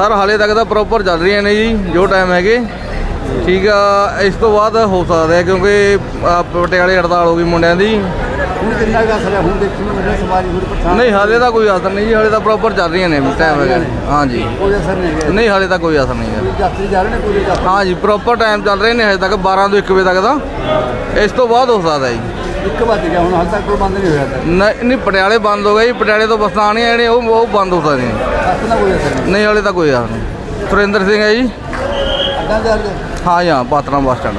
Sir ਹਾਲੇ ਤੱਕ ਤਾਂ ਪ੍ਰੋਪਰ ਚੱਲ ਰਹੀਆਂ ਨੇ ਜੀ ਜੋ ਟਾਈਮ ਹੈਗੇ। ਠੀਕ ਆ ਇਸ ਤੋਂ ਬਾਅਦ ਹੋ ਸਕਦਾ ਹੈ ਕਿਉਂਕਿ ਪਟਿਆਲੇ ਹੜਤਾਲ ਹੋ ਗਈ ਮੁੰਡਿਆਂ ਦੀ। ਹੁਣ ਕਿੰਨਾ ਕੁ ਅਸਰ ਹੈ? ਹੁਣ ਦੇਖੀ ਨੂੰ ਮੇਰੇ ਸਵਾਰੀ ਥੋੜੀ ਪਛਾਣ ਨਹੀਂ ਹਾਲੇ ਤਾਂ ਕੋਈ ਅਸਰ ਨਹੀਂ ਜੀ ਹਾਲੇ ਤਾਂ ਪ੍ਰੋਪਰ ਚੱਲ ਰਹੀਆਂ ਨੇ ਟਾਈਮ ਹੈਗਾ। ਹਾਂਜੀ ਕੋਈ ਅਸਰ ਨਹੀਂ ਹੈ ਨਹੀਂ ਹਾਲੇ ਤਾਂ ਕੋਈ ਅਸਰ ਨਹੀਂ ਹੈ ਯਾਤਰੀ ਜਾ ਰਹੇ ਨੇ ਪੂਰੇ ਯਾਤਰੀ? ਹਾਂ ਜੀ ਪ੍ਰੋਪਰ ਟਾਈਮ ਚੱਲ ਰਹੇ ਨੇ ਹਜੇ ਤੱਕ 12 ਤੋਂ 1 ਵਜੇ ਤੱਕ ਦਾ ਇਸ ਤੋਂ ਬਾਅਦ ਹੋ ਸਕਦਾ ਜੀ। ਇੱਕ ਵੱਜ ਗਿਆ ਹੁਣ ਹਾਲ ਤੱਕ ਕੋਈ ਬੰਦ ਨਹੀਂ ਹੋਇਆ ਨਹੀਂ ਨਹੀਂ ਪਟਿਆਲੇ ਬੰਦ ਹੋ ਗਿਆ ਜੀ ਪਟਿਆਲੇ ਤੋਂ ਬੱਸਾਂ ਆਉਣੀਆਂ ਜਿਹੜੀਆਂ ਉਹ ਉਹ ਬੰਦ ਹੋ ਸਕਦੀਆਂ। ਬੱਸ ਦਾ ਕੋਈ ਅਸਰ ਨਹੀਂ। ਹਾਲੇ ਤਾਂ ਕੋਈ ਅਸਰ ਨਹੀਂ। ਸੁਰਿੰਦਰ ਸਿੰਘ ਹੈ ਜੀ। ਅੱਡਾ ਹਾਂ? ਜੀ ਹਾਂ ਪਾਤੜਾਂ ਬੱਸ ਸਟੈਂਡ।